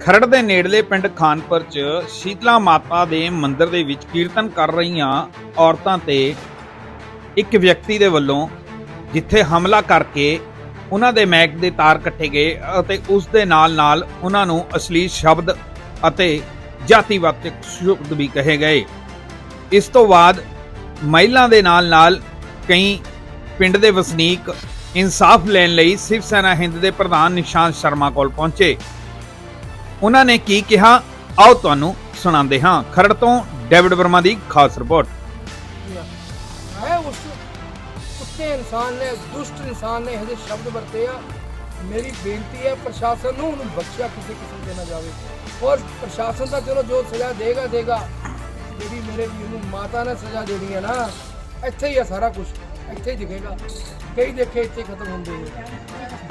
ਖਰੜ ਦੇ ਨੇੜਲੇ ਪਿੰਡ ਖਾਨਪੁਰ 'ਚ ਸ਼ੀਤਲਾ ਮਾਤਾ ਦੇ ਮੰਦਿਰ ਦੇ ਵਿੱਚ ਕੀਰਤਨ ਕਰ ਰਹੀਆਂ ਔਰਤਾਂ ਤੇ ਇੱਕ ਵਿਅਕਤੀ ਦੇ ਵੱਲੋਂ ਜਿੱਥੇ ਹਮਲਾ ਕਰਕੇ ਉਹਨਾਂ ਦੇ ਮੈਕ ਦੇ ਤਾਰ ਕੱਟੇ ਗਏ ਅਤੇ ਉਸ ਦੇ ਨਾਲ ਨਾਲ ਉਹਨਾਂ ਨੂੰ ਅਸ਼ਲੀਲ ਸ਼ਬਦ ਅਤੇ ਜਾਤੀਵਾਚਕ ਸ਼ਬਦ ਵੀ ਕਹੇ ਗਏ। ਇਸ ਤੋਂ ਬਾਅਦ ਮਹਿਲਾ ਦੇ ਨਾਲ ਨਾਲ ਕਈ ਪਿੰਡ ਦੇ ਵਸਨੀਕ ਇਨਸਾਫ ਲੈਣ ਲਈ ਸਿਵ ਸੈਨਾ ਹਿੰਦ ਦੇ ਪ੍ਰਧਾਨ ਨਿਸ਼ਾਂਤ ਸ਼ਰਮਾ ਕੋਲ ਪਹੁੰਚੇ। ਉਹਨਾਂ ਨੇ ਕੀ ਕਿਹਾ? ਆਓ ਤੁਹਾਨੂੰ ਸੁਣਾਉਂਦੇ ਹਾਂ। ਖਰੜ ਤੋਂ ਡੇਵਿਡ ਵਰਮਾ ਦੀ ਖਾਸ ਰਿਪੋਰਟ। ਹੈ ਉਸ ਕੁੱਤੇ ਇਨਸਾਨ ਨੇ, ਦੁਸ਼ਟ ਇਨਸਾਨ ਨੇ ਇਹਦੇ ਸ਼ਬਦ ਵਰਤੇ ਆ। ਮੇਰੀ ਬੇਨਤੀ ਹੈ, ਪ੍ਰਸ਼ਾਸਨ ਨੂੰ ਉਹਨੂੰ ਬਖਸ਼ਿਆ ਕਿਸੇ ਕਿਸਮ ਦੇ ਨਾ ਜਾਵੇ। ਔਰ ਪ੍ਰਸ਼ਾਸਨ ਤਾਂ ਚਲੋ ਜੋ ਸਜ਼ਾ ਦੇਗਾ ਦੇਗਾ। ਜਿਹੜੀ ਮੇਰੇ ਵੀਰ ਨੂੰ ਮਾਤਾ ਨੇ ਸਜ਼ਾ ਦੇਣੀ ਹੈ ਨਾ, ਇੱਥੇ ਹੀ ਆ ਸਾਰਾ ਕੁਝ ਇੱਥੇ ਹੀ ਦਿਖੇਗਾ। ਕਈ ਦੇਖੇ ਇੱਥੇ ਖਤਮ ਹੁੰਦੇ ਆ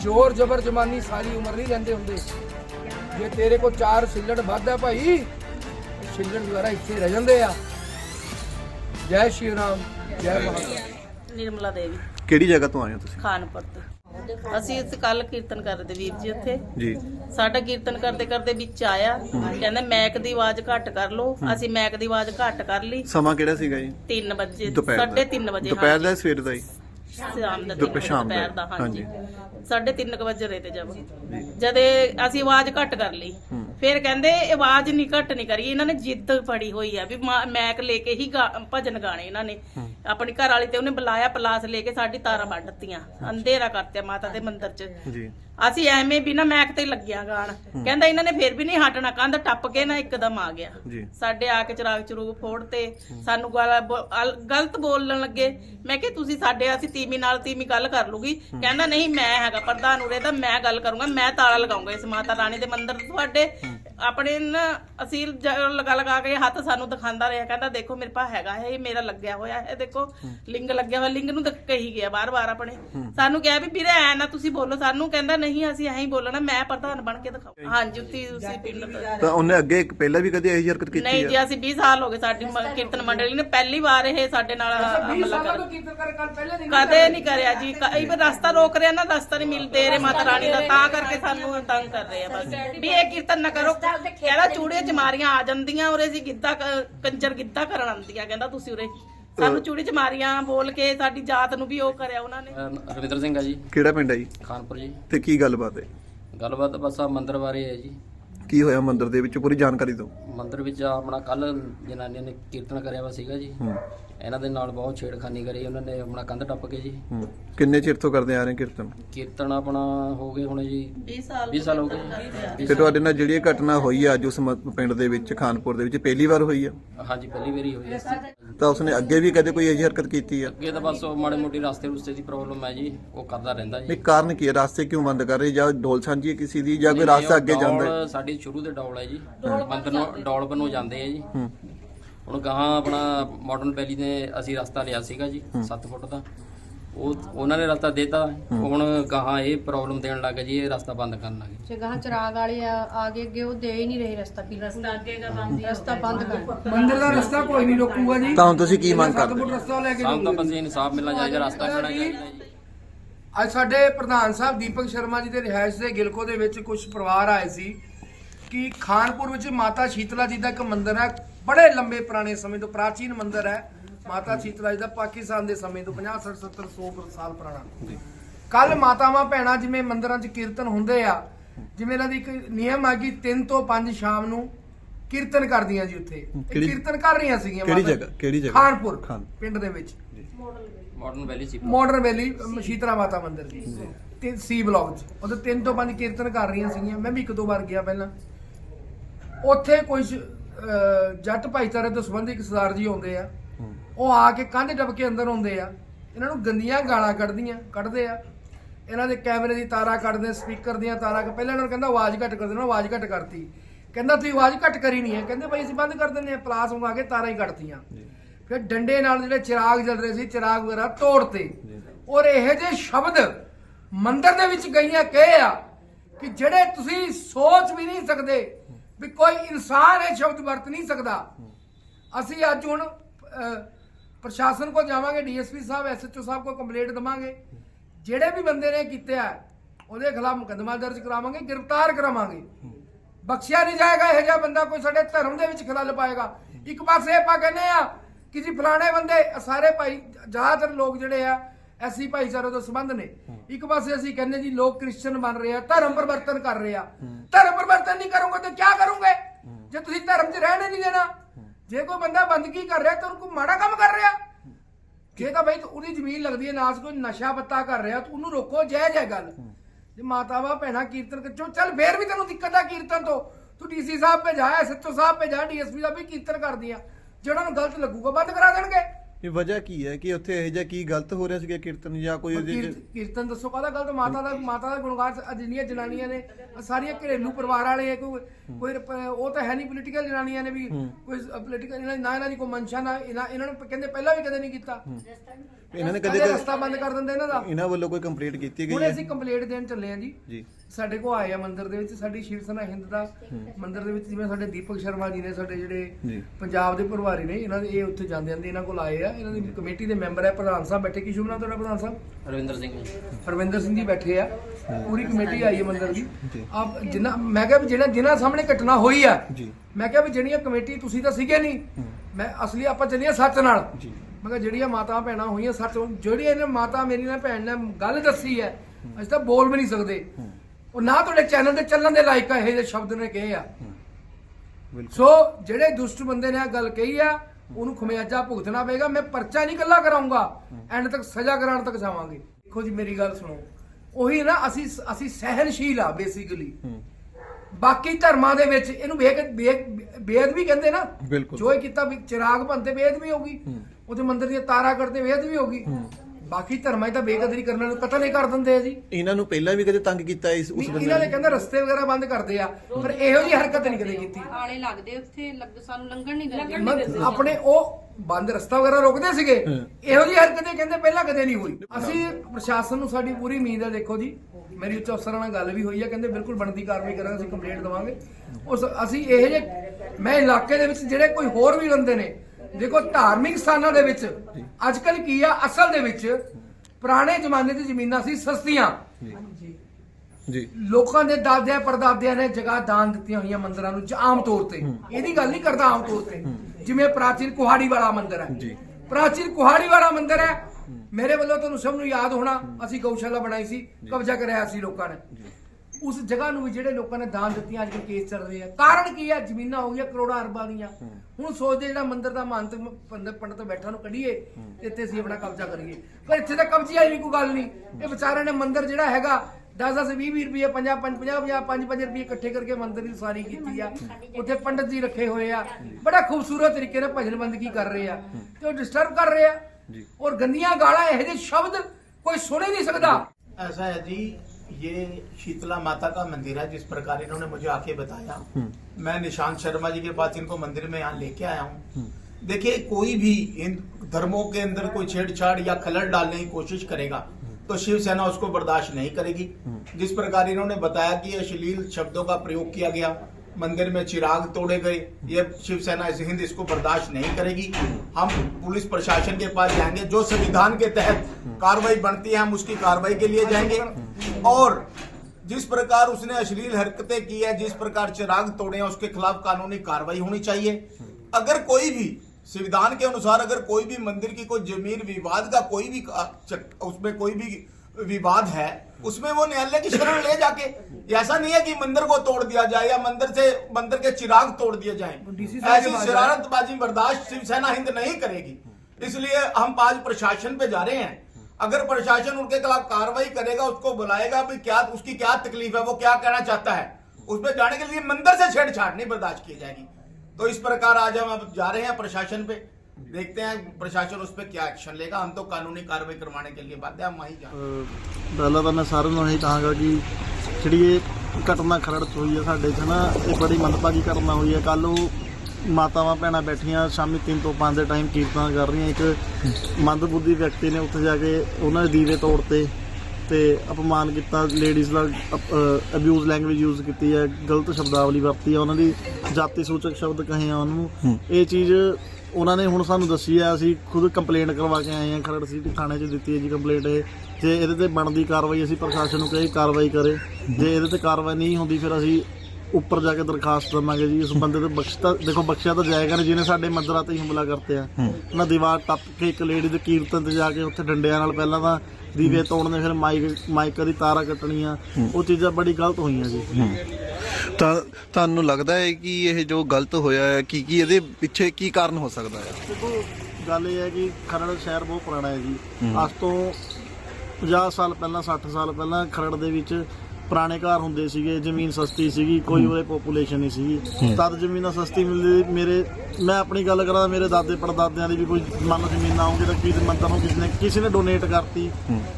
ਜ਼ੋਰ ਜ਼ਬਰ ਜਮਾਨੀ ਸਾਰੀ ਉਮਰ ਨਹੀਂ ਰਹਿੰਦੇ ਹੁੰਦੇ। ਜੇ ਤੇਰੇ ਕੋਲ ਚਾਰ ਸਿੱਲੜ ਵੱਧ ਆ ਭਾਈ ਸਿੱਲੜ ਦੁਆਰਾ ਇੱਥੇ ਰਹਿ ਜਾਂਦੇ ਆ। ਜੈ ਸ਼੍ਰੀ ਰਾਮ ਜੈ ਮਹਾਰਾਜ। ਨਿਰਮਲਾ ਦੇਵੀ। ਕਿਹੜੀ ਜਗ੍ਹਾ ਤੋਂ ਆਏ ਹੋ ਤੁਸੀਂ? ਖਾਨਪੁਰ ਤੋਂ। ਅਸੀਂ ਇਸ ਕੱਲ ਕੀਰਤਨ ਕਰਦੇ ਵੀਰ ਜੀ ਉੱਥੇ। ਜੀ। ਸਾਡਾ ਕੀਰਤਨ ਕਰਦੇ ਕਰਦੇ ਵਿੱਚ ਆਇਆ। ਕਹਿੰਦਾ ਮੈਕ ਦੀ ਆਵਾਜ਼ ਘੱਟ ਕਰ ਲਓ। ਅਸੀਂ ਮੈਕ ਦੀ ਆਵਾਜ਼ ਘੱਟ ਕਰ ਲਈ। ਸਮਾਂ ਕਿਹੜਾ ਸੀਗਾ ਜੀ? 3 ਵਜੇ ਦੁਪਹਿਰ ਦਾ। 3:30 ਵਜੇ ਦੁਪਹਿਰ ਦਾ ਸਵੇਰ ਦਾ ਜੀ? ਸ਼ਾਮ ਦਾ ਤਿੰਨ ਸ਼ਾਮ ਦਾ, ਦੁਪਹਿਰ ਦਾ ਹਾਂਜੀ। ਹਾਂਜੀ। 3:30 ਵਜੇ ਰਹੇ ਤੇ ਜਦ ਜਦੇ ਅਸੀਂ ਆਵਾਜ਼ ਘੱਟ ਕਰ ਲਈ ਫਿਰ ਕਹਿੰਦੇ ਇਹ ਆਵਾਜ਼ ਨਹੀਂ ਘੱਟ ਨਹੀਂ ਕਰੀ ਇਹਨਾਂ ਨੇ ਜਿੱਦ ਫੜੀ ਹੋਈ ਆ ਵੀ ਮਾ- ਮੈਕ ਲੈ ਕੇ ਹੀ ਗਾ- ਭਜਨ ਗਾਣੇ ਇਹਨਾਂ ਨੇ। ਆਪਣੀ ਘਰ ਵਾਲੀ ਤੇ ਉਹਨੇ ਬੁਲਾਇਆ ਪਲਾਸ ਲੈ ਕੇ ਸਾਡੀ ਤਾਰਾਂ ਵੱਢ ਦਿੱਤੀਆਂ। ਅੰਧੇਰਾ ਕਰਤੇ ਮਾਤਾ ਦੇ ਮੰਦਿਰ 'ਚ। ਜੀ। ਅਸੀਂ ਐਵੇਂ ਬਿਨਾ ਮੈਕ ਤੇ ਲੱਗਿਆ ਗਾਣ। ਕਹਿੰਦਾ ਇਹਨਾਂ ਨੇ ਫਿਰ ਵੀ ਨਹੀਂ ਹਟਣਾ ਕੰਧ ਟੱਪ ਕੇ ਨਾ ਇੱਕਦਮ ਆ ਗਿਆ। ਜੀ। ਸਾਡੇ ਆ ਕੇ ਚਰਾਗ ਚਰੂਗ ਫੋੜ ਤੇ ਸਾਨੂੰ ਗਾਲਾਂ ਬੋ- ਅਲ- ਗਲਤ ਬੋਲਣ ਲੱਗੇ। ਮੈਂ ਕਿ ਤੁਸੀਂ ਸਾਡੇ ਅਸੀਂ ਤੀਮੀ ਨਾਲ ਤੀਮੀ ਗੱਲ ਕਰ ਲੂਗੀ। ਕਹਿੰਦਾ ਨਹੀਂ ਮੈਂ ਹੈਗਾ ਪ੍ਰਧਾਨ ਉਰੇ ਤਾਂ ਮੈਂ ਗੱਲ ਕਰੂੰਗਾ ਮੈਂ ਤਾਲਾ ਲਗਾਉਂਗਾ ਇਸ ਮਾਤਾ ਰਾਣੀ ਦੇ ਮੰਦਿਰ ਤੇ ਤੁਹਾਡੇ। ਆਪਣੇ ਨਾ ਅਸੀਲ ਜ- ਲਗਾ ਲਗਾ ਕੇ ਹੱਥ ਸਾਨੂੰ ਦਿਖਾਉਂਦਾ ਰਿਹਾ। ਕਹਿੰਦਾ ਦੇਖੋ ਮੇਰੇ ਪਾ ਹੈਗਾ ਹੈ ਇਹ ਮੇਰਾ ਲੱਗਿਆ ਹੋਇਆ ਹੈ ਦੇਖੋ ਲਿੰਗ ਲੱਗਿਆ ਹੋਇਆ ਲਿੰਗ ਨੂੰ ਤਾਂ ਕਹੀ ਗਿਆ ਬਾਰ-ਬਾਰ ਆਪਣੇ। ਸਾਨੂੰ ਕਿਹਾ ਵੀ ਵੀਰੇ ਐ ਨਾ ਤੁਸੀਂ ਬੋਲੋ ਸਾਨੂੰ ਕਹਿੰਦਾ ਨਹੀਂ ਅਸੀਂ ਐਂ ਹੀ ਬੋਲਣਾ ਮੈਂ ਪ੍ਰਧਾਨ ਬਣ ਕੇ ਦਿਖਾਉ ਹਾਂਜੀ ਉੱਤੀ ਉਸੇ ਪਿੰਡ ਤੋਂ। ਤਾਂ ਉਹਨੇ ਅੱਗੇ ਇੱਕ ਪਹਿਲਾਂ ਵੀ ਕਦੇ ਇਹੋ ਜਿਹੀ ਹਰਕਤ ਕੀਤੀ ਨਹੀਂ ਹੈ ਜੀ ਅਸੀਂ 20 ਸਾਲ ਹੋ ਗਏ ਸਾਡੀ ਮ- ਕੀਰਤਨ ਮੰਡਲੀ ਨੇ ਪਹਿਲੀ ਵਾਰ ਇਹ ਸਾਡੇ ਨਾਲ ਹਮਲਾ ਸਾਲਾਂ ਕਰ ਤੋਂ ਕੀਰਤਨ ਕਰ ਕੱਲ ਪਹਿਲੇ ਦਿਨ ਕਦੇ ਨਹੀਂ ਕਰਿਆ ਜੀ ਕਈ ਵਾਰ ਰਸਤਾ ਰੋਕ ਰਿਹਾ ਨਾ ਰਸਤਾ ਨਹੀਂ ਮਿਲਦੇ ਰੇ ਮਾਤਾ ਰਾਣੀ ਦਾ ਤਾਂ ਕਰਕੇ ਸਾਨੂੰ ਤੰਗ ਕਰ ਰਹੇ ਆ ਬਸ। ਵੀ ਇਹ ਕੀਰਤਨ ਨਾ ਕਰੋ। ਕਹਿੰਦਾ ਚੂੜੇ ਚ ਮਾਰੀਆਂ ਆ ਜਾਂਦੀਆਂ ਉਰੇ ਜੀ ਗਿੱਧਾ ਕ- ਕੰਜਰ ਗਿੱਧਾ ਕਰਨ ਆਉਂਦੀਆਂ ਕਹਿੰਦਾ ਤੁਸੀਂ ਉਰੇ। ਸਾਨੂੰ ਚੂੜੀ ਚ ਮਾਰੀਆਂ ਬੋਲ ਕੇ ਸਾਡੀ ਜਾਤ ਨੂੰ ਵੀ ਉਹ ਕਰਿਆ ਉਹਨਾਂ ਨੇ। ਰਵਿੰਦਰ ਸਿੰਘ ਆ ਜੀ। ਕਿਹੜਾ ਪਿੰਡ ਹੈ ਜੀ? ਖਾਨਪੁਰ ਜੀ। ਤੇ ਕੀ ਗੱਲਬਾਤ ਹੈ? ਗੱਲਬਾਤ ਬਸ ਆ ਮੰਦਿਰ ਬਾਰੇ ਹੈ ਜੀ। ਕੀ ਹੋਇਆ ਮੰਦਿਰ ਦੇ ਵਿੱਚ? ਪੂਰੀ ਜਾਣਕਾਰੀ ਦਿਓ। ਮੰਦਿਰ ਵਿੱਚ ਆਪਣਾ ਕੱਲ ਜਨਾਨੀਆਂ ਨੇ ਕੀਰਤਨ ਕਰਿਆ ਵਾ ਸੀਗਾ ਜੀ। ਹੂੰ। ਇਹਨਾਂ ਦੇ ਨਾਲ ਬਹੁਤ ਛੇੜਖਾਨੀ ਕਰੀ ਉਹਨਾਂ ਨੇ ਆਪਣਾ ਕੰਧ ਟੱਪ ਕੇ ਜੀ। ਹੂੰ। ਕਿੰਨੇ ਚਿਰ ਤੋਂ ਕਰਦੇ ਆ ਰਹੇ ਕੀਰਤਨ? ਕੀਰਤਨ ਆਪਣਾ ਹੋ ਗਏ ਹੁਣ ਜੀ 20 ਸਾਲ 20 ਸਾਲ ਹੋ ਗਏ। ਤੇ ਤੁਹਾਡੇ ਨਾਲ ਜਿਹੜੀ ਇਹ ਘਟਨਾ ਹੋਈ ਆ ਅੱਜ ਉਸ ਮ- ਪਿੰਡ ਦੇ ਵਿੱਚ ਖਾਨਪੁਰ ਦੇ ਵਿੱਚ ਪਹਿਲੀ ਵਾਰ ਹੋਈ ਆ? ਹਾਂਜੀ ਪਹਿਲੀ ਵਾਰੀ ਹੋਈ ਹੈ। ਤਾਂ ਉਸਨੇ ਅੱਗੇ ਵੀ ਕਦੇ ਕੋਈ ਇਹੋ ਜਿਹੀ ਹਰਕਤ ਕੀਤੀ ਆ? ਅੱਗੇ ਤਾਂ ਬਸ ਉਹ ਮਾੜੇ ਮੋਟੀ ਰਸਤੇ ਰੁਸਤੇ ਦੀ ਪ੍ਰੋਬਲਮ ਹੈ ਜੀ ਉਹ ਕਰਦਾ ਰਹਿੰਦਾ ਜੀ। ਨਹੀਂ ਕਾਰਨ ਕੀ ਹੈ? ਰਾਸਤੇ ਕਿਉਂ ਬੰਦ ਕਰ ਰਹੇ? ਜਾਂ ਢੋਲ ਸਾਂਝੀ ਹੈ ਕਿਸੇ ਦੀ ਜਾਂ ਕੋਈ ਰਾਸਤਾ ਅੱਗੇ ਜਾਂਦਾ ਹੈ? ਡੌਲ ਸਾਡੀ ਸ਼ੁਰੂ ਦੇ ਡੌਲ ਹੈ ਜੀ। ਮੰਦਿਰ ਨੂੰ ਡੌਲ ਵੱਲੋਂ ਜਾਂਦੇ ਆ ਜੀ। ਹੂੰ। ਹੁਣ ਗਾਹਾਂ ਆਪਣਾ ਮਾਡਰਨ ਵੈਲੀ ਨੇ ਅਸੀਂ ਰਸਤਾ ਲਿਆ ਸੀਗਾ ਜੀ 7 ਫੁੱਟ ਦਾ। ਉਹ ਉਹਨਾਂ ਨੇ ਰਸਤਾ ਦੇਤਾ। ਹੁਣ ਗਾਹਾਂ ਇਹ ਪ੍ਰੋਬਲਮ ਦੇਣ ਲੱਗ ਜੀ ਇਹ ਰਸਤਾ ਬੰਦ ਕਰਨ ਲੱਗੇ ਜੇ ਗਾਹਾਂ ਚਰਾਗ ਵਾਲੇ ਆ ਆਗੇ ਅੱਗੇ ਉਹ ਦੇ ਹੀ ਨਹੀਂ ਰਹੇ ਰਸਤਾ ਵੀ। ਰਸਤਾ ਬੰਦ ਰਸਤਾ ਬੰਦ ਕਰ। ਮੰਦਿਰ ਦਾ ਰਸਤਾ ਕੋਈ ਨਹੀਂ ਰੋਕੂਗਾ ਜੀ। ਤਾਂ ਹੁਣ ਤੁਸੀਂ ਕੀ ਮੰਗ ਕਰਦੇ? ਸਤਿਗੁਰ ਰਸਤਾ ਲੈ ਕੇ ਸਾਨੂੰ ਤਾਂ ਬਸ ਇਨਸਾਫ ਮਿਲਣਾ ਚਾਹੀਦਾ ਰਸਤਾ ਮਿਲਣਾ ਚਾਹੀਦਾ ਜੀ। ਅੱਜ ਸਾਡੇ ਪ੍ਰਧਾਨ ਸਾਹਿਬ ਦੀਪਕ ਸ਼ਰਮਾ ਜੀ ਦੇ ਰਿਹਾਇਸ਼ ਦੇ ਗਿਲਕੋ ਦੇ ਵਿੱਚ ਕੁਝ ਪਰਿਵਾਰ ਆਏ ਸੀ ਕਿ ਖਾਨਪੁਰ ਵਿੱਚ ਮਾਤਾ ਸ਼ੀਤਲਾ ਜੀ ਦਾ ਇੱਕ ਮੰਦਿਰ ਹੈ। ਬੜੇ ਲੰਬੇ ਪੁਰਾਣੇ ਸਮੇਂ ਤੋਂ ਪ੍ਰਾਚੀਨ ਮੰਦਿਰ ਹੈ। ਮਾਤਾ ਸ਼ੀਤਲਾ ਜੀ ਦਾ ਪਾਕਿਸਤਾਨ ਦੇ ਸਮੇਂ ਤੋਂ 50 60 70 100 ਸਾਲ ਪੁਰਾਣਾ। ਕੱਲ ਮਾਤਾਵਾਂ ਭੈਣਾਂ ਜਿਵੇਂ ਮੰਦਿਰਾਂ 'ਚ ਕੀਰਤਨ ਹੁੰਦੇ ਆ ਜਿਵੇਂ ਇਹਨਾਂ ਦੀ ਇੱਕ ਨਿਯਮ ਆ ਕਿ 3 ਤੋਂ 5 ਸ਼ਾਮ ਨੂੰ ਕੀਰਤਨ ਕਰਦੀਆਂ ਜੀ ਉੱਥੇ। ਇਹ ਕੀਰਤਨ ਕਰ ਰਹੀਆਂ ਸੀਗੀਆਂ ਕਿਹੜੀ ਮਾਤਾ- ਜਗ੍ਹਾ? ਕਿਹੜੀ ਜਗ੍ਹਾ? ਖਾਨਪੁਰ ਖਾਨ। ਪਿੰਡ ਦੇ ਵਿੱਚ। ਮਾਡਰਨ ਵੈਲੀ ਸੀ। ਮਾਡਰਨ ਵੈਲੀ ਸ਼ੀਤਲਾ ਮਾਤਾ ਮੰਦਿਰ ਜੀ। ਤੇ ਸੀ ਬਲੌਕ ਚ। ਉਹਦੇ ਤਿੰਨ ਤੋਂ ਪੰਜ ਕੀਰਤਨ ਕਰ ਰਹੀਆਂ ਸੀਗੀਆਂ। ਮੈਂ ਵੀ ਇੱਕ ਦੋ ਵਾਰ ਗਿਆ ਪਹਿਲਾਂ। ਉੱਥੇ ਕੁਝ ਅਹ, ਜੱਟ ਭਾਈਚਾਰੇ ਤੋਂ ਸੰਬੰਧਿਤ ਸਰਦਾਰ ਜੀ ਆਉਂਦੇ ਆ। ਉਹ ਆ ਕੇ ਕੰਧ ਟੱਪ ਕੇ ਅੰਦਰ ਆਉਂਦੇ ਆ। ਇਹਨਾਂ ਨੂੰ ਗੰਦੀਆਂ ਗਾਲਾਂ ਕੱਢਦੀਆਂ ਕੱਢਦੇ ਆ। ਇਹਨਾਂ ਦੇ ਕੈਮਰੇ ਦੀ ਤਾਰਾਂ ਕੱਢਦੇ ਸਪੀਕਰ ਦੀਆਂ ਤਾਰਾਂ ਕ- ਪਹਿਲਾਂ ਇਹਨਾਂ ਨੂੰ ਕਹਿੰਦਾ ਆਵਾਜ਼ ਘੱਟ ਕਰ ਦੇਣਾ ਆਵਾਜ਼ ਘੱਟ ਕਰਤੀ। ਕਹਿੰਦਾ ਤੁਸੀਂ ਆਵਾਜ਼ ਘੱਟ ਕਰੀ ਨਹੀਂ ਹੈ। ਕਹਿੰਦੇ ਭਾਈ ਅਸੀਂ ਬੰਦ ਕਰ ਦਿੰਦੇ ਆ ਪਲਾਸ ਮੰਗਾ ਕੇ ਤਾਰਾਂ ਹੀ ਕੱਟਤੀਆਂ ਫਿਰ ਡੰਡੇ ਨਾਲ ਜਿਹੜੇ ਚਿਰਾਗ ਜਲ ਰਹੇ ਸੀ ਚਿਰਾਗ ਵਗੈਰਾ ਤੋੜਤੇ। ਔਰ ਇਹੋ ਜਿਹੇ ਸ਼ਬਦ ਮੰਦਿਰ ਦੇ ਵਿੱਚ ਗਈਆਂ ਕਹੇ ਆ ਕਿ ਜਿਹੜੇ ਤੁਸੀਂ ਸੋਚ ਵੀ ਨਹੀਂ ਸਕਦੇ ਵੀ ਕੋਈ ਇਨਸਾਨ ਇਹ ਸ਼ਬਦ ਵਰਤ ਨਹੀਂ ਸਕਦਾ। ਅਸੀਂ ਅੱਜ ਹੁਣ ਪ੍ਰਸ਼ਾਸਨ ਕੋਲ ਜਾਵਾਂਗੇ ਡੀਐਸਪੀ ਸਾਹਿਬ ਐਸਐਚਓ ਸਾਹਿਬ ਕੋਲ ਕੰਪਲੇਂਟ ਦਵਾਂਗੇ। ਜਿਹੜੇ ਵੀ ਬੰਦੇ ਨੇ ਕੀਤਾ ਹੈ, ਉਹਦੇ ਖਿਲਾਫ ਮੁਕੱਦਮਾ ਦਰਜ ਕਰਾਵਾਂਗੇ ਗ੍ਰਿਫਤਾਰ ਕਰਾਵਾਂਗੇ। ਬਖਸ਼ਿਆ ਨਹੀਂ ਜਾਏਗਾ ਇਹ ਜਿਹਾ ਬੰਦਾ ਕੋਈ ਸਾਡੇ ਧਰਮ ਦੇ ਵਿੱਚ ਖਲਲ ਪਾਏਗਾ। ਇੱਕ ਪਾਸੇ ਆਪਾਂ ਕਹਿੰਦੇ ਆ ਕਿ ਜੀ ਫਲਾਣੇ ਬੰਦੇ ਸਾਰੇ ਭਾਈ ਜ਼ਿਆਦਾਤਰ ਲੋਕ ਜਿਹੜੇ ਆ ਐਸੀ ਭਾਈਚਾਰੇ ਤੋਂ ਸੰਬੰਧ ਨੇ। ਇੱਕ ਪਾਸੇ ਅਸੀਂ ਕਹਿੰਦੇ ਜੀ, ਲੋਕ ਕ੍ਰਿਸਚੀਅਨ ਬਣ ਰਹੇ ਆ, ਧਰਮ ਪਰਿਵਰਤਨ ਕਰ ਰਹੇ ਆ। ਧਰਮ ਪਰਿਵਰਤਨ ਨਹੀਂ ਕਰੋਗੇ ਤਾਂ ਕੀ ਕਰੋਗੇ? ਜੇ ਤੁਸੀਂ ਧਰਮ 'ਚ ਰਹਿਣ ਹੀ ਨਹੀਂ ਦੇਣਾ। ਜੇ ਕੋਈ ਬੰਦਾ ਬੰਦਗੀ ਕਰ ਰਿਹਾ ਤਾਂ ਉਹਨੂੰ ਕੋਈ ਮਾੜਾ ਕੰਮ ਕਰ ਰਿਹਾ। ਜੇ ਤਾਂ ਬਈ ਉਹਦੀ ਜ਼ਮੀਨ ਲੱਗਦੀ ਹੈ, ਨਾ ਕੋਈ ਨਸ਼ਾ ਪੱਤਾ ਕਰ ਰਿਹਾ, ਤਾਂ ਉਹਨੂੰ ਰੋਕੋ ਜਾਇਜ਼ ਹੈ ਗੱਲ। ਜੇ ਮਾਤਾਵਾ, ਭੈਣਾ ਕੀਰਤਨ ਕਰ ਚੱਲ ਫੇਰ ਵੀ ਤੈਨੂੰ ਦਿੱਕਤ ਆ ਕੀਰਤਨ ਤੋਂ। ਤੂੰ ਡੀਸੀ ਸਾਹਿਬ ਭੇਜਾ ਐਸਐਚਓ ਸਾਹਿਬ ਭੇਜਾ ਡੀਐਸਪੀ ਸਾਹਿਬ ਵੀ ਕੀਰਤਨ ਕਰਦੀਆਂ ਜਿਹੜਾ ਨੂੰ ਗਲਤ ਲੱਗੂਗਾ, ਬੰਦ ਕਰਾ ਦੇਣਗੇ। ਇਹ ਵਜ੍ਹਾ ਕੀ ਹੈ? ਕਿ ਉੱਥੇ ਇਹ ਜਿਹਾ ਕੀ ਗਲਤ ਹੋ ਰਿਹਾ ਸੀਗਾ ਕੀਰਤਨ ਜਾਂ ਕੋਈ ਉਹਦੇ ਕੀਰਤ- ਕੀਰਤਨ ਦੱਸੋ ਕਾਹਦਾ ਗਲਤ ਮਾਤਾ ਦਾ ਮਾਤਾ ਦਾ ਗੁਣਗਾਨ ਜਿੰਨੀਆਂ ਜਨਾਨੀਆਂ ਨੇ ਸਾਰੀਆਂ ਘਰੇਲੂ ਪਰਿਵਾਰ ਵਾਲੇ ਆ, ਕੋਈ ਕੋਈ ਉਹ ਤਾਂ ਹੈ ਨਹੀਂ ਪੋਲੀਟੀਕਲ ਜਨਾਨੀਆਂ ਨੇ ਵੀ ਕੋਈ ਪੋਲੀਟੀਕਲ ਨਾ ਇਹਨਾਂ ਦੀ ਕੋਈ ਮਨਸ਼ਾ ਨਾ ਇਹਨਾਂ ਇਹਨਾਂ ਨੂੰ ਕਹਿੰਦੇ ਪਹਿਲਾਂ ਵੀ ਕਦੇ ਨਹੀਂ ਕੀਤਾ। ਇਹਨਾਂ ਨੇ ਕਦੇ ਕਦੇ ਰਸਤਾ ਬੰਦ ਕਰ ਦਿੰਦੇ ਇਹਨਾਂ ਦਾ। ਇਹਨਾਂ ਵੱਲੋਂ ਕੋਈ ਕੰਪਲੀਟ ਕੀਤੀ ਗਈ ਹੁਣ ਹੈ? ਅਸੀਂ ਕੰਪਲੀਟ ਦੇਣ ਚੱਲੇ ਆ ਜੀ। ਜੀ। ਸਾਡੇ ਕੋ ਆਏ ਆ ਮੰਦਿਰ ਦੇ ਵਿੱਚ ਸਾਡੀ ਸ਼ਿਵ ਸੈਨਾ ਹਿੰਦ ਦਾ ਮੰਦਿਰ ਦੇ ਵਿੱਚ ਜਿਵੇਂ ਸਾਡੇ ਦੀਪਕ ਸ਼ਰਮਾ ਜੀ ਨੇ ਸਾਡੇ। ਜਿਹੜੇ ਪੰਜਾਬ ਦੇ ਪ੍ਰਭਾਰੀ ਨੇ ਇਹਨਾਂ ਦੇ ਇਹ ਉੱਥੇ ਜਾਂਦੇ ਜਾਂਦੇ ਇਹਨਾਂ ਕੋਲ ਆਏ ਆ ਇਹਨਾਂ ਦੀ ਕਮੇਟੀ ਦੇ ਮੈਂਬਰ ਹੈ ਪ੍ਰਧਾਨ ਸਾਹਿਬ ਬੈਠੇ ਕੀ ਸ਼ੁਭ ਨਾਮ ਤੁਹਾਡਾ ਪ੍ਰਧਾਨ ਸਾਹਿਬ? ਰਵਿੰਦਰ ਸਿੰਘ ਜੀ। ਹਰਵਿੰਦਰ ਸਿੰਘ ਜੀ ਬੈਠੇ ਆ ਪੂਰੀ ਕਮੇਟੀ ਆਈ ਹੈ ਮੰਦਿਰ ਦੀ। ਆਪ ਜਿਨ੍ਹਾਂ ਮੈਂ ਕਿਹਾ ਵੀ ਜਿਹੜਾ ਜਿਨ੍ਹਾਂ ਸਾਹਮਣੇ ਘਟਨਾ ਹੋਈ ਆ ਮੈਂ ਕਿਹਾ ਵੀ ਜਿਹੜੀਆਂ ਕਮੇਟੀ ਤੁਸੀਂ ਤਾਂ ਸੀਗੇ ਨਹੀਂ ਮੈਂ ਅਸਲੀ ਆਪਾਂ ਚੱਲੀਆਂ ਸੱਚ ਨਾਲ। ਮੈਂ ਕਿਹਾ ਜਿਹੜੀਆਂ ਮਾਤਾ ਭੈਣਾਂ ਹੋਈਆਂ ਸੱਚ ਜਿਹੜੀਆਂ ਇਹਨੇ ਮਾਤਾ ਮੇਰੀ ਨਾਲ ਭੈਣ ਨੇ ਗੱਲ ਦੱਸੀ ਹੈ ਅਸੀਂ ਤਾਂ ਬੋਲ ਵੀ ਨਹੀਂ ਸਕਦੇ। ਉਹ ਨਾ ਤੁਹਾਡੇ ਚੈਨਲ ਤੇ ਚੱਲਣ ਦੇ ਲਾਇਕ ਆ ਇਹ ਜਿਹੇ ਸ਼ਬਦ ਨੇ ਕਹੇ ਆ। ਸੋ ਜਿਹੜੇ ਦੁਸ਼ਟ ਬੰਦੇ ਨੇ ਆ ਗੱਲ ਕਹੀ ਆ ਉਹਨੂੰ ਖਮਿਆਜਾ ਭੁਗਤਣਾ ਪਏਗਾ ਮੈਂ ਪਰਚਾ ਨਹੀਂ ਕੱਲਾ ਕਰਾਉਂਗਾ ਐਂਡ ਤੱਕ ਸਜ਼ਾ ਕਰਾਉਣ ਤੱਕ ਜਾਵਾਂਗੇ। ਦੇਖੋ ਜੀ ਮੇਰੀ ਗੱਲ ਸੁਣੋ ਉਹੀ ਨਾ ਅਸੀਂ ਅਸੀਂ ਸਹਿਨਸ਼ੀਲ ਆ ਬੇਸਿਕਲੀ ਬਾਕੀ ਧਰਮਾਂ ਦੇ ਵਿੱਚ ਇਹਨੂੰ ਬੇਕ ਬੇਦ ਵੀ ਕਹਿੰਦੇ ਨਾ ਬਿਲਕੁਲ। ਜੋ ਇਹ ਕੀਤਾ ਵੀ ਚਿਰਾਗ ਬੰਦੇ ਬੇਦ ਵੀ ਹੋਗੀ ਉਹਦੇ ਮੰਦਿਰ ਦੀਆਂ ਤਾਰਾ ਕਰਦੇ ਵੇਦ ਵੀ ਹੋਗੀ ਬਾਕੀ ਧਰਮਾਂ 'ਚ ਤਾਂ ਬੇਕਦਰੀ ਕਰਨ ਨੂੰ ਕਤਲ ਹੀ ਕਰ ਦਿੰਦੇ ਆ ਜੀ। ਇਹਨਾਂ ਨੂੰ ਪਹਿਲਾਂ ਵੀ ਕਦੇ ਤੰਗ ਕੀਤਾ ਇਸ ਉਸ ਨਹੀਂ, ਬੰਦੇ ਇਹਨਾਂ ਨੇ ਨੇ? ਕਹਿੰਦੇ ਰਸਤੇ ਵਗੈਰਾ ਬੰਦ ਕਰਦੇ ਆ ਪਰ ਇਹੋ ਜੀ ਹਰਕਤ ਨਹੀਂ ਕਦੇ ਕੀਤੀ। ਆਲੇ ਲੱਗਦੇ ਉੱਥੇ ਲੱਗ ਸਾਨੂੰ ਲੰਘਣ ਨਹੀਂ ਦਿੰਦੇ। ਮਤ- ਆਪਣੇ ਉਹ ਬੰਦ ਰਸਤਾ ਵਗੈਰਾ ਰੋਕਦੇ ਸੀਗੇ ਇਹੋ ਜੀ ਹਰਕਤਾਂ ਕਹਿੰਦੇ ਪਹਿਲਾਂ ਕਦੇ ਨਹੀਂ ਹੋਈ। ਅਸੀਂ ਪ੍ਰਸ਼ਾਸਨ ਨੂੰ ਸਾਡੀ ਪੂਰੀ ਉਮੀਦ ਹੈ ਦੇਖੋ ਜੀ ਮੇਰੀ ਉੱਚ ਅਫਸਰਾਂ ਨਾਲ ਗੱਲ ਵੀ ਹੋਈ ਹੈ ਕਹਿੰਦੇ ਬਿਲਕੁਲ ਬਣਦੀ ਕਾਰਵਾਈ ਕਰਾਂਗੇ ਅਸੀਂ ਕੰਪਲੇਂਟ ਦਵਾਂਗੇ। ਉਸ ਅਸੀਂ ਇਹ ਜੇ ਮੈਂ ਇਲਾਕੇ ਦੇ ਵਿੱਚ ਜਿਹੜੇ ਕੋਈ ਹੋਰ ਵੀ ਬੰਦੇ ਨੇ ਦੇਖੋ ਧਾਰਮਿਕ ਸਥਾਨਾਂ ਦੇ ਵਿੱਚ ਅੱਜ ਕੱਲ ਕੀ ਆ? ਅਸਲ ਦੇ ਵਿੱਚ ਪੁਰਾਣੇ ਜ਼ਮਾਨੇ ਦੀ ਜ਼ਮੀਨਾਂ ਸੀ ਸਸਤੀਆਂ। ਜੀ। ਲੋਕਾਂ ਦੇ ਦਾਦਿਆਂ ਪਰਦਾਦਿਆਂ ਨੇ ਜਗ੍ਹਾ ਦਾਨ ਦਿੱਤੀਆਂ ਹੋਈਆਂ ਮੰਦਰਾਂ ਨੂੰ ਜ- ਆਮ ਤੌਰ ਤੇ। ਇਹਦੀ ਗੱਲ ਨਹੀਂ ਕਰਦਾ ਆਮ ਤੌਰ ਤੇ। ਜਿਵੇਂ ਪ੍ਰਾਚੀਨ ਕੁਹਾੜੀ ਵਾਲਾ ਮੰਦਿਰ ਹੈ। ਜੀ। ਪ੍ਰਾਚੀਨ ਕੁਹਾੜੀ ਵਾਲਾ ਮੰਦਿਰ ਹੈ। ਮੇਰੇ ਵੱਲੋਂ ਤੁਹਾਨੂੰ ਸਭ ਨੂੰ ਯਾਦ ਹੋਣਾ ਅਸੀਂ ਗਊਸ਼ਾਲਾ ਬਣਾਈ ਸੀ ਕਬਜ਼ਾ ਕਰਿਆ ਸੀ ਲੋਕਾਂ ਨੇ। ਉਸ ਜਗ੍ਹਾ ਨੂੰ ਵੀ ਜਿਹੜੇ ਲੋਕਾਂ ਨੇ ਦਾਨ ਦਿੱਤੀਆਂ ਅੱਜ ਕੱਲ੍ਹ ਕੇਸ ਚੱਲ ਰਹੇ ਆ। ਕਾਰਨ ਕੀ ਹੈ? ਜ਼ਮੀਨਾਂ ਹੋ ਗਈਆਂ ਕਰੋੜਾਂ ਅਰਬਾਂ ਦੀਆਂ। ਹੁਣ ਸੋਚਦੇ ਜਿਹੜਾ ਮੰਦਿਰ ਦਾ ਮਹੰਤ ਪੰਡਤ ਬੈਠਾ ਨੂੰ ਕੱਢੀਏ ਤੇ ਇੱਥੇ ਅਸੀਂ ਆਪਣਾ ਕਬਜ਼ਾ ਕਰੀਏ। ਪਰ ਇੱਥੇ ਤਾਂ ਕਬਜ਼ੇ ਵਾਲੀ ਵੀ ਕੋਈ ਗੱਲ ਨਹੀਂ। ਇਹ ਵਿਚਾਰਿਆਂ ਨੇ ਮੰਦਿਰ ਜਿਹੜਾ ਹੈਗਾ 10 10 20 20 ਰੁਪਏ 50 50 50 5 5 ਰੁਪਏ ਇਕੱਠੇ ਕਰਕੇ ਮੰਦਿਰ ਦੀ ਸਾਰੀ ਕੀਤੀ ਆ। ਉੱਥੇ ਪੰਡਤ ਜੀ ਰੱਖੇ ਹੋਏ ਆ। ਬੜਾ ਖੂਬਸੂਰਤ ਤਰੀਕੇ ਨਾਲ ਭਜਨ ਬੰਦਗੀ ਕਰ ਰਹੇ ਆ। ਤੇ ਉਹ ਡਿਸਟਰਬ ਕਰ ਰਹੇ ਆ। ਔਰ ਗੰਦੀਆਂ ਗਾਲਾਂ ਇਹੋ ਜਿਹੇ ਸ਼ਬਦ ਕੋਈ ਸੁਣੇ ਨਹੀਂ ਸਕਦਾ। ਐਸਾ ਹੈ ਜੀ ये शीतला माता का मंदिर है जिस प्रकार इन्होंने मुझे आके बताया। मैं निशांत शर्मा जी के पास इनको मंदिर में यहाँ लेके आया हूँ। देखिए कोई भी इन धर्मों के अंदर कोई छेड़छाड़ या खलल डालने की कोशिश करेगा तो शिवसेना उसको बर्दाश्त नहीं करेगी। जिस प्रकार इन्होंने बताया कि अश्लील शब्दों का प्रयोग किया गया मंदिर में चिराग तोड़े गए ये शिवसेना इस हिंद इसको बर्दाश्त नहीं करेगी। हम पुलिस प्रशासन के पास जाएँगे जो संविधान के तहत कार्रवाई बनती है हम उसकी कार्रवाई के लिए जाएँगे। और जिस प्रकार उसने अश्लील हरकतें की है जिस प्रकार चिराग तोड़े हैं उसके खिलाफ कानूनी कार्रवाई होनी चाहिए। अगर कोई भी संविधान के अनुसार अगर कोई भी मंदिर की कोई ज़मीन विवाद का कोई भी उसमें कोई भी विवाद है उसमें वो न्यायालय की शरण ले जाके ऐसा नहीं है कि मंदिर को तोड़ दिया जाए या मंदिर से मंदिर के चिराग तोड़ दिए जाएँ। ऐसी शरारतबाजी बर्दाश्त शिवसेना हिंद नहीं करेगी। इसलिए हम आज प्रशासन पे जा रहे हैं। अगर प्रशासन उनके खिलाफ कार्रवाई करेगा उसको बुलाएगा भी क्या उसकी क्या तकलीफ है वो क्या कहना चाहता है उसमें जाने के लिए मंदिर से छेड़छाड़ नहीं बर्दाश्त की जाएगी तो इस प्रकार आज हम अब जा रहे हैं प्रशासन पे देखते हैं प्रशासन उस पर क्या एक्शन लेगा हम तो कानूनी कार्रवाई करवाने के लिए बाध्य हैं, हम वहीं जा रहे हैं। ਅਹ ਪਹਿਲਾਂ ਤਾਂ ਮੈਂ ਸਾਰਿਆਂ ਨੂੰ ਇਹ ਕਹਾਂਗਾ ਕਿ ਜਿਹੜੀ ਇਹ ਘਟਨਾ ਖਰੜ 'ਚ ਹੋਈ ਹੈ ਸਾਡੇ 'ਚ ਨਾ ਇਹ ਬੜੀ ਮੰਦਭਾਗੀ ਘਟਨਾ ਹੋਈ ਹੈ ਕੱਲ ਉਹ ਮਾਤਾਵਾਂ ਭੈਣਾਂ ਬੈਠੀਆਂ ਸ਼ਾਮੀ 3 ਤੋਂ 5 ਦੇ ਟਾਈਮ ਕੀਰਤਨ ਕਰ ਰਹੀਆਂ। ਇੱਕ ਮੰਦਬੁੱਧੀ ਵਿਅਕਤੀ ਨੇ ਉੱਥੇ ਜਾ ਕੇ ਉਹਨਾਂ ਦੇ ਦੀਵੇ ਤੋੜਤੇ ਤੇ ਅਪਮਾਨ ਕੀਤਾ। ਲੇਡੀਜ਼ ਦਾ ਅਬਿਊਜ਼ ਲੈਂਗੁਏਜ ਯੂਜ਼ ਕੀਤੀ ਹੈ ਗਲਤ ਸ਼ਬਦਾਵਲੀ ਵਰਤੀ ਹੈ। ਉਹਨਾਂ ਦੀ ਜਾਤੀ ਸੂਚਕ ਸ਼ਬਦ ਕਹੇ ਆ ਉਹਨੂੰ। ਇਹ ਚੀਜ਼ ਉਹਨਾਂ ਨੇ ਹੁਣ ਸਾਨੂੰ ਦੱਸੀ ਹੈ। ਅਸੀਂ ਖੁਦ ਕੰਪਲੇਂਟ ਕਰਵਾ ਕੇ ਆਏ ਹਾਂ। ਖਰੜ ਸਿਟੀ ਥਾਣੇ 'ਚ ਦਿੱਤੀ ਹੈ ਜੀ ਕੰਪਲੇਂਟ ਇਹ। ਜੇ ਇਹਦੇ ਤੇ ਬਣਦੀ ਕਾਰਵਾਈ ਅਸੀਂ ਪ੍ਰਸ਼ਾਸਨ ਨੂੰ ਕਹੇ ਕਾਰਵਾਈ ਕਰੇ। ਜੇ ਇਹਦੇ ਤੇ ਕਾਰਵਾਈ ਨਹੀਂ ਹੁੰਦੀ ਫਿਰ ਅਸੀਂ ਉੱਪਰ ਜਾ ਕੇ ਦਰਖਾਸਤ ਦਵਾਂਗੇ ਜੀ ਇਸ ਬੰਦੇ ਤੇ ਬਖਸ਼ਤਾ ਦੇਖੋ ਬਖਸ਼ਿਆ ਤਾਂ ਜਾਏਗਾ ਨਹੀਂ ਜਿਹਨੇ ਸਾਡੇ ਮੰਦਰਾਂ ਤੇ ਹੀ ਹਮਲਾ ਕਰਤੇ ਆ। ਉਹਨਾਂ ਦੀਵਾਰ ਟੱਪ ਕੇ ਇੱਕ ਲੇਡੀ ਦੇ ਕੀਰਤਨ ਤੇ ਜਾ ਕੇ ਉੱਥੇ ਡੰਡਿਆਂ ਨਾਲ ਪਹਿਲਾਂ ਤਾਂ ਦੀਵੇ ਤੋੜਨੇ ਫਿਰ ਮਾਈਕ ਮਾਈਕਾਂ ਦੀ ਤਾਰਾਂ ਕੱਟਣੀਆਂ ਉਹ ਚੀਜ਼ਾਂ ਬੜੀ ਗਲਤ ਹੋਈਆਂ ਜੀ। ਤਾਂ ਤੁਹਾਨੂੰ ਲੱਗਦਾ ਹੈ ਕਿ ਇਹ ਜੋ ਗਲਤ ਹੋਇਆ ਹੈ ਕੀ ਕੀ ਇਹਦੇ ਪਿੱਛੇ ਕੀ ਕਾਰਨ ਹੋ ਸਕਦਾ ਹੈ? ਦੇਖੋ ਗੱਲ ਇਹ ਹੈ ਕਿ ਖਰੜ ਸ਼ਹਿਰ ਬਹੁਤ ਪੁਰਾਣਾ ਹੈ ਜੀ। ਅੱਜ ਤੋਂ 50 ਸਾਲ ਪਹਿਲਾਂ 60 ਸਾਲ ਪਹਿਲਾਂ ਖਰੜ ਦੇ ਵਿੱਚ ਪੁਰਾਣੇ ਘਰ ਹੁੰਦੇ ਸੀਗੇ ਜ਼ਮੀਨ ਸਸਤੀ ਸੀਗੀ ਕੋਈ ਉਹਦੇ ਪੋਪੂਲੇਸ਼ਨ ਨਹੀਂ ਸੀਗੀ। ਤਦ ਜ਼ਮੀਨਾਂ ਸਸਤੀ ਮਿਲਦੀ ਮੇਰੇ ਮੈਂ ਆਪਣੀ ਗੱਲ ਕਰਾਂ ਮੇਰੇ ਦਾਦੇ ਪੜਦਾਦਿਆਂ ਦੀ ਵੀ ਕੋਈ ਮੰਨ ਜ਼ਮੀਨ ਆਉਂਗੀ ਤਾਂ ਕਿਸੇ ਮੰਦਰ ਨੂੰ ਕਿਸੇ ਨੇ ਕਿਸੇ ਨੇ ਡੋਨੇਟ ਕਰਤੀ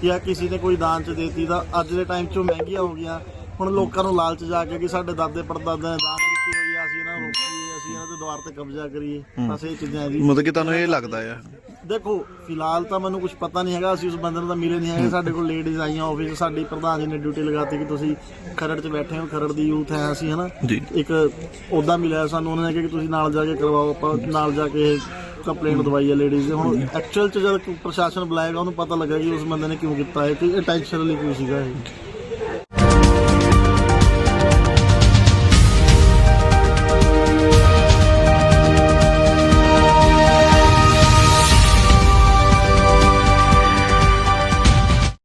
ਜਾਂ ਕਿਸੇ ਨੇ ਕੋਈ ਦਾਨ ਚ ਦੇਤੀ ਤਾਂ ਅੱਜ ਦੇ ਟਾਈਮ 'ਚ ਮਹਿੰਗੀਆਂ ਹੋ ਗਈਆਂ। ਹੁਣ ਲੋਕਾਂ ਨੂੰ ਲਾਲਚ ਜਾ ਕੇ ਕਿ ਸਾਡੇ ਦਾਦੇ ਪੜਦਾਦਿਆਂ ਨੇ ਦਾਨ ਦਿੱਤੀ ਹੋਈ ਆ ਅਸੀਂ ਇਹਨਾਂ ਨੂੰ ਰੋਕੀਏ ਅਸੀਂ ਇਹਨਾਂ ਦੇ ਦੁਆਰ ਤੇ ਕਬਜ਼ਾ ਕਰੀਏ। ਬਸ ਇਹ ਚੀਜ਼ਾਂ ਜੀ ਮਤਲਬ ਕਿ ਤੁਹਾਨੂੰ ਇਹ ਲੱਗਦਾ ਹੈ ਦੇਖੋ ਫਿਲਹਾਲ ਤਾਂ ਮੈਨੂੰ ਕੁਝ ਪਤਾ ਨਹੀਂ ਹੈਗਾ ਅਸੀਂ ਉਸ ਬੰਦੇ ਨੂੰ ਤਾਂ ਮਿਲੇ ਨਹੀਂ ਹੈਗੇ ਸਾਡੇ ਕੋਲ ਲੇਡੀਜ਼ ਆਈਆਂ ਆਫਿਸ ਸਾਡੀ ਪ੍ਰਧਾਨ ਜੀ ਨੇ ਡਿਊਟੀ ਲਗਾਤੀ ਕਿ ਤੁਸੀਂ ਖਰੜ 'ਚ ਬੈਠੇ ਹੋ ਖਰੜ ਦੀ ਯੂਥ ਹੈ ਅਸੀਂ ਹਨਾ? ਜੀ। ਇੱਕ ਉਹਦਾ ਮਿਲਿਆ ਸਾਨੂੰ ਉਹਨਾਂ ਨੇ ਕਿਹਾ ਕਿ ਤੁਸੀਂ ਨਾਲ ਜਾ ਕੇ ਕਰਵਾਓ ਆਪਾਂ ਨਾਲ ਜਾ ਕੇ ਕੰਪਲੇਂਟ ਦਵਾਈ ਹੈ ਲੇਡੀਜ਼ ਦੇ। ਹੁਣ ਐਕਚੁਅਲ 'ਚ ਜਦ ਪ੍ਰਸ਼ਾਸਨ ਬੁਲਾਏਗਾ ਉਹਨੂੰ ਪਤਾ ਲੱਗੇਗਾ ਕਿ ਉਸ ਬੰਦੇ ਨੇ ਕਿਉਂ ਕੀਤਾ ਹੈ ਕਿ ਇੰਟੈਂਸ਼ਨਲੀ ਕੋਈ ਸੀਗਾ ਇਹ।